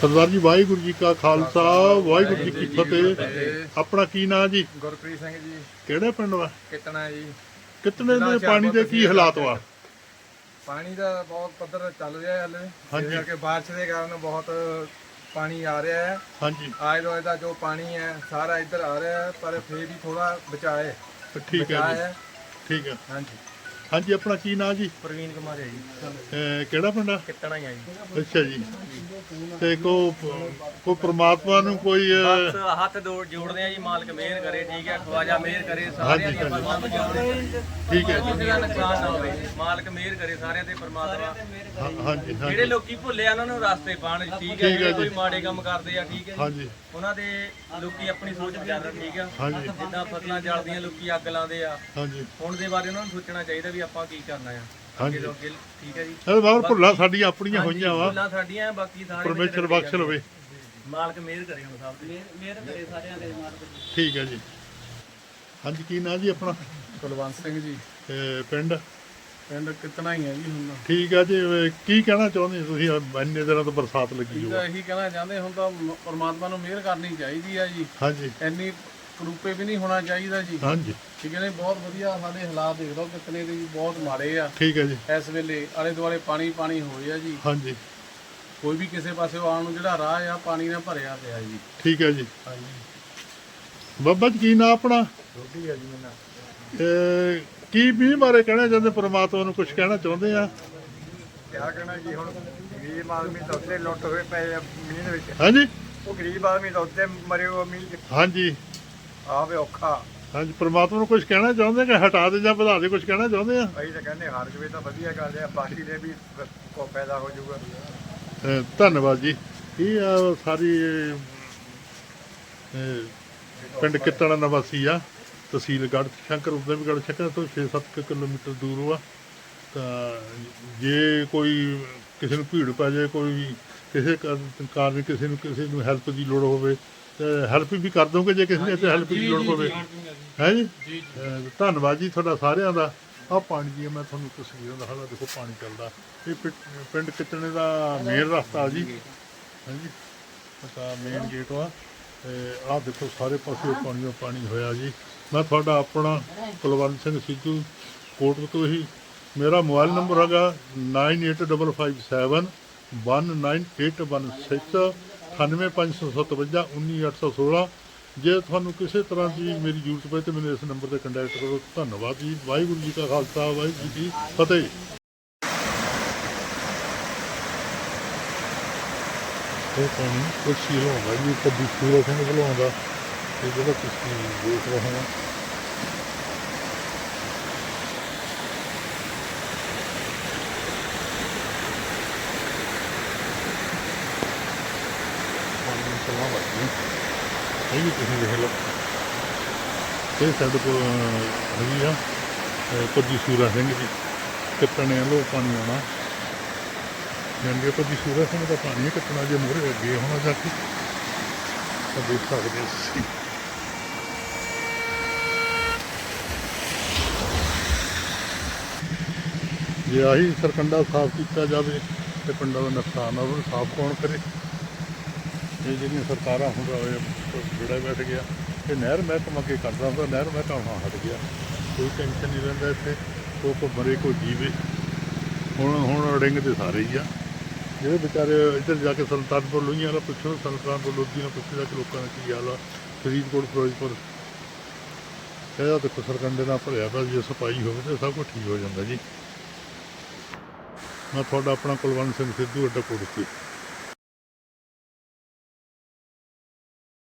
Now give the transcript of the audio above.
ਸਰਦਾਰ ਜੀ ਵਾਹਿਗੁਰੂ ਜੀ ਕਾ ਖਾਲਸਾ ਵਾਹਿਗੁਰੂ ਜੀ ਕੀ ਫਤਿਹ। ਆਪਣਾ ਕੀ ਨਾਂ ਜੀ? ਗੁਰਪ੍ਰੀਤ ਸਿੰਘ ਜੀ। ਕਿਹੜੇ ਪਿੰਡ ਵਾ? ਕਿਤਨਾ ਜੀ। ਕਿਤਨੇ ਦੇ ਪਾਣੀ ਦੇ ਕੀ ਹਾਲਾਤ ਵਾ? ਪਾਣੀ ਦਾ ਬਹੁਤ ਪੱਧਰ ਚੱਲ ਰਿਹਾ ਹੈ ਹਲੇ। ਹਾਂਜੀ। ਜਿਵੇਂ ਕਿ ਬਾਰਿਸ਼ ਦੇ ਕਾਰਨ ਬਹੁਤ ਪਾਣੀ ਆ ਰਿਹਾ ਹੈ। ਹਾਂਜੀ। ਆਏ ਦੋਏ ਦਾ ਜੋ ਪਾਣੀ ਹੈ ਸਾਰਾ ਇੱਧਰ ਆ ਰਿਹਾ ਹੈ ਪਰ ਫੇਰ ਵੀ ਥੋੜਾ ਬਚਾਏ ਠੀਕ ਹੈ ਜੀ। ਹੈ। ਠੀਕ ਹੈ। ਹਾਂਜੀ। ਹਾਂਜੀ ਆਪਣਾ ਕੀ ਨਾਂ ਜੀ? ਪ੍ਰਵੀਨ ਕੁਮਾਰ ਹੈ ਜੀ। ਅਹ ਕਿਹੜਾ ਪਿੰਡ ਆ? ਕਿਤਨਾ ਹੀ ਆ ਜੀ। ਅੱਛਾ ਜੀ। ਤੇ ਕੋ ਕੋ ਪ੍ਰਮਾਤਮਾ ਨੂੰ ਕੋਈ ਅਹ, ਬਸ ਹੱਥ ਦੋ ਜੋੜਦੇ ਆ ਜੀ ਮਾਲਕ ਮਿਹਰ ਕਰੇ ਠੀਕ ਹੈ ਖਵਾਜਾ ਮਿਹਰ ਕਰੇ ਸਾਰਿਆਂ ਹਾਂਜੀ। ਫਸਲਾਂ ਬਚਾਵੇ ਠੀਕ ਹੈ ਜੀ। ਕਿਸੇ ਦਾ ਨੁਕਸਾਨ ਨਾ ਹੋਵੇ ਮਾਲਕ ਮਿਹਰ ਕਰੇ ਸਾਰਿਆਂ ਤੇ ਪਰਮਾਤਮਾ। ਹਾਂ- ਹਾਂਜੀ ਜਿਹੜੇ ਹਾਂਜੀ ਲੋਕੀ ਭੁੱਲੇ ਆ ਉਹਨਾਂ ਨੂੰ ਰਸਤੇ ਪਾਣ ਠੀਕ ਠੀਕ ਹੈ ਹੈ ਜਿਹੜੇ ਜੀ। ਕੋਈ ਮਾੜੇ ਕੰਮ ਕਰਦੇ ਆ ਠੀਕ ਹੈ ਜੀ। ਹਾਂਜੀ। ਉਹਨਾਂ ਦੇ ਲੋਕੀ ਆਪਣੀ ਸੋਚ ਵਿਚਾਰਨ ਠੀਕ ਆ ਹਾਂਜੀ। ਜਿੱਦਾਂ ਫਸਲਾਂ ਜਲਦੀਆਂ ਲੋਕੀ ਅੱਗ ਲਾਉਂਦੇ ਆ। ਹਾਂਜੀ। ਹੁਣ ਦੇ ਬਾਰੇ ਉਹਨਾਂ ਨੂੰ ਸੋਚਣਾ ਚਾਹੀਦਾ ਵੀ ਆਪਾਂ ਕੀ ਕਰਨਾ ਆ। ਹਾਂਜੀ। ਅੱਗੇ ਤੋਂ ਅੱਗੇ ਠੀਕ ਹੈ ਜੀ। ਇਹ ਬਾਹਰ ਭੁੱਲਾਂ ਸਾਡੀਆਂ ਆਪਣੀਆਂ ਹੋਈਆਂ ਵਾ। ਭੁੱਲਾਂ ਸਾਡੀਆਂ ਆ, ਬਾਕੀ ਸਾਰੇ ਪਰਮੇਸ਼ਰ ਬਖਸ਼ ਲਵੇ ਮਾਲਕ ਮਿਹਰ ਕਰੇ ਹੁਣ ਸਭ ਤੇ ਮਿਹਰ ਕਰੇ ਸਾਰਿਆਂ ਦੇ ਮਾਲਕ ਠੀਕ ਹੈ ਜੀ। ਹਾਂਜੀ ਕੀ ਨਾਂ ਜੀ ਆਪਣਾ? ਕੁਲਵੰਤ ਸਿੰਘ ਜੀ। ਅਹ ਪਿੰਡ? ਪਿੰਡ ਕਿਤਨਾ ਹੀ ਹੈ ਜੀ ਹੁਣ। ਠੀਕ ਹੈ ਜੀ ਕੀ ਕਹਿਣਾ ਚਾਹੁੰਦੇ ਤੁਸੀਂ? ਇੰਨੇ ਦਿਨਾਂ ਤੋਂ ਬਰਸਾਤ ਲੱਗੀ ਠੀਕ ਹੋ ਹੈ ਇਹੀ ਕਹਿਣਾ ਚਾਹੁੰਦੇ ਹੁਣ ਤਾਂ ਮ- ਪਰਮਾਤਮਾ ਨੂੰ ਮਿਹਰ ਕਰਨੀ ਚਾਹੀਦੀ ਹੈ ਜੀ। ਹਾਂਜੀ। ਇੰਨੀ ਕਰੂਪੇ ਵੀ ਨਹੀਂ ਹੋਣਾ ਚਾਹੀਦਾ ਜੀ। ਹਾਂਜੀ। ਠੀਕ ਹੈ ਨੇ ਬਹੁਤ ਵਧੀਆ ਸਾਡੇ ਹਾਲਾਤ ਦੇਖ ਲਓ ਕਿਤਨੇ ਦੇ ਵੀ ਬਹੁਤ ਮਾੜੇ ਆ। ਠੀਕ ਹੈ ਜੀ। ਇਸ ਵੇਲੇ ਆਲੇ ਦੁਆਲੇ ਪਾਣੀ ਪਾਣੀ ਹੋਇਆ ਜੀ। ਹਾਂਜੀ। ਕੋਈ ਵੀ ਕਿਸੇ ਪਾਸੇ ਆਉਣ ਨੂੰ ਜਿਹੜਾ ਰਾਹ ਆ ਪਾਣੀ ਨਾਲ ਭਰਿਆ ਪਿਆ ਜੀ। ਠੀਕ ਹੈ ਜੀ। ਹਾਂਜੀ। ਬਾਬਾ ਜੀ ਕੀ ਨਾਂ ਆਪਣਾ? ਰੋਟੀ ਆ ਜੀ ਮੈਨਾਂ ਅਹ ਕੀ ਮੀਂਹ ਬਾਰੇ ਕਹਿਣਾ ਚਾਹੁੰਦੇ ਪ੍ਰਮਾਤਮਾ ਨੂੰ ਕੁਝ ਕਹਿਣਾ ਚਾਹੁੰਦੇ ਆ? ਕਿਆ ਕਹਿਣਾ ਜੀ ਹੁਣ ਗਰੀਬ ਆਦਮੀ ਤਾਂ ਉੱਤੇ ਲੁੱਟ ਹੋਏ ਪਏ ਆ ਮੀਂਹ ਦੇ ਵਿੱਚ। ਹਾਂਜੀ। ਉਹ ਗਰੀਬ ਆਦਮੀ ਤਾਂ ਉੱਤੇ ਮਰੇ ਹੋ ਮੀਂਹ ਹਾਂਜੀ। ਆਵੇ ਔਖਾ। ਹਾਂਜੀ ਪ੍ਰਮਾਤਮਾ ਨੂੰ ਕੁਝ ਕਹਿਣਾ ਚਾਹੁੰਦੇ ਕਿ ਹਟਾ ਦੇ ਜਾਂ ਵਧਾ ਦੇ ਕੁਝ ਕਹਿਣਾ ਚਾਹੁੰਦੇ ਆ? ਅਸੀਂ ਤਾਂ ਕਹਿੰਦੇ ਹਰ ਜਵੇ ਤਾਂ ਵਧੀਆ ਗੱਲ ਆ ਬਾਕੀ ਦੇ ਵੀ ਕੋ ਪੈਦਾ ਹੋ ਜਾਊਗਾ। ਅਹ ਧੰਨਵਾਦ ਜੀ। ਇਹ ਆ ਸਾਰੀ ਅਹ, ਪਿੰਡ ਕਿੱਤਣਾ ਨਿਵਾਸੀ ਆ ਤਹਿਸੀਲ ਗੜ੍ਹ ਸ਼ੰਕਰ ਉਦਮਗੜ੍ਹ ਸ਼ੰਕਰ ਤੋਂ 6-7 ਕਿਲੋਮੀਟਰ ਦੂਰ ਆ। ਤਾਂ ਜੇ ਕੋਈ ਕਿਸੇ ਨੂੰ ਭੀੜ ਪੈ ਜਾਏ ਕੋਈ ਕਿਸੇ ਕਾਰ- ਕਾਰਨ ਕਿਸੇ ਨੂੰ ਕਿਸੇ ਨੂੰ ਹੈਲਪ ਦੀ ਲੋੜ ਹੋਵੇ ਹੈਲਪ ਵੀ ਕਰ ਦੋਗੇ ਜੇ ਕਿਸੇ ਨੇ ਇੱਥੇ ਹੈਲਪ ਦੀ ਲੋੜ ਹੋਵੇ ਹੈ ਜੀ? ਅਹ, ਧੰਨਵਾਦ ਜੀ ਤੁਹਾਡਾ ਸਾਰਿਆਂ ਦਾ। ਆ ਪਾਣੀ ਦੀ ਮੈਂ ਤੁਹਾਨੂੰ ਤਸਵੀਰਾਂ ਦਾ ਹਾਲਾ ਦੇਖੋ ਪਾਣੀ ਚੱਲਦਾ। ਇਹ ਪਿੰ- ਪਿੰਡ ਕਿਤਣੇ ਦਾ ਮੇਨ ਰਸਤਾ ਜੀ। ਹਾਂਜੀ ਤਾਂ ਮੇਨ ਗੇਟ ਆ। ਤੇ ਆਹ ਦੇਖੋ ਸਾਰੇ ਪਾਸੇ ਪਾਣੀ ਓ ਪਾਣੀ ਹੋਇਆ ਜੀ। ਮੈਂ ਤੁਹਾਡਾ ਆਪਣਾ ਕੁਲਵੰਤ ਸਿੰਘ ਸਿੱਧੂ ਕੋਟ ਤੋਂ ਹੀ। ਮੇਰਾ ਮੋਬਾਈਲ ਨੰਬਰ ਹੈਗਾ 98557 19816 98557 19816 ਜੇ ਤੁਹਾਨੂੰ ਕਿਸੇ ਤਰ੍ਹਾਂ ਦੀ ਮੇਰੀ ਜ਼ਰੂਰਤ ਪਏ ਤੇ ਮੈਨੂੰ ਇਸ ਨੰਬਰ ਤੇ ਕੰਟੈਕਟ ਕਰੋ। ਧੰਨਵਾਦ ਜੀ। ਵਾਹਿਗੁਰੂ ਜੀ ਕਾ ਖਾਲਸਾ, ਵਾਹਿਗੁਰੂ ਜੀ ਕੀ ਫਤਿਹ। ਇਹ ਪਾਣੀ ਕੁਛ ਹੀ ਹੋਗਾ ਜੀ ਕਦੀ ਸੂਰਜ ਸਿੰਘ ਬੁਲਾਉਂਦਾ ਇਹ ਜਿਹੜਾ ਤੁਸੀਂ ਦੇਖ ਰਹੇ ਹੋ ਪਾਣੀ ਚਲਾ ਇਹ ਵੀ ਤੁਸੀਂ ਦੇਖ ਲਓ ਇਹ ਸਾਡੇ ਕੋਲ ਹੈਗੀ ਆ ਕਦੀ ਸੂਰਜ ਸਿੰਘ ਜੀ ਕਿਤਨੇ ਲੋ ਪਾਣੀ ਆਉਣਾ ਜਾਂਦੇ ਕਦੀ ਸੂਰਜ ਸਿੰਘ ਦਾ ਪਾਣੀ ਕੱਟਣਾ ਕਿਤਨਾ ਜੇ ਮੋਰੇ ਅੱਗੇ ਹੋਣਾ ਜਾ ਕੇ ਤਾਂ ਦੇਖ ਸਕਦੇ ਹੋ ਜੇ ਆਹੀ ਸਰਕੰਡਾ ਸਾਫ਼ ਕੀਤਾ ਜਾਵੇ ਤੇ ਪਿੰਡਾਂ ਦਾ ਨੁਕਸਾਨ ਆ ਸਾਫ਼ ਕੌਣ ਕਰੇ ਇਹ ਜਿਹੜੀਆਂ ਸਰਕਾਰਾਂ ਹੁਣ ਜਿਹੜਾ ਬੈਠ ਗਿਆ ਇਹ ਨਹਿਰ ਮਹਿਕਮਾ ਕੇ ਕਰਦਾ ਹੁੰਦਾ, ਨਹਿਰ ਮਹਿਕਮਾ ਹੁਣ ਹਟ ਗਿਆ। ਕੋਈ ਟੈਨਸ਼ਨ ਨਹੀਂ ਰਹਿੰਦਾ ਇੱਥੇ ਕੋਈ ਕੋ ਮਰੇ ਕੋਈ ਜੀਵੇ ਹੁਣ ਹੁਣ ਰਿੰਗ ਤੇ ਸਾਰੇ ਹੀ ਆ। ਜਿਹੜੇ ਵਿਚਾਰੇ ਇੱਧਰ ਜਾ ਕੇ ਸੁਲਤਾਨਪੁਰ ਲੋਹੀਆਂ ਵਾਲਾ ਪੁੱਛੋ, ਸੁਲਤਾਨਪੁਰ ਲੋਧੀ ਨਾਲ ਪੁੱਛੋ ਜਾ ਕੇ ਲੋਕਾਂ ਦਾ ਕੀ ਹਾਲ ਆ। ਫਰੀਦਕੋਟ, ਫਿਰੋਜ਼ਪੁਰ। ਇਹਦਾ ਦੇਖੋ ਸਰਕੰਡੇ ਨਾਲ ਭਰਿਆ ਪਿਆ ਜੇ ਸਫ਼ਾਈ ਹੋਵੇ ਤੇ ਸਭ ਕੁਝ ਠੀਕ ਹੋ ਜਾਂਦਾ ਜੀ। ਮੈਂ ਤੁਹਾਡਾ ਆਪਣਾ ਕੁਲਵੰਤ ਸਿੰਘ ਸਿੱਧੂ ਅੱਡਾ ਕੋਟਕੀ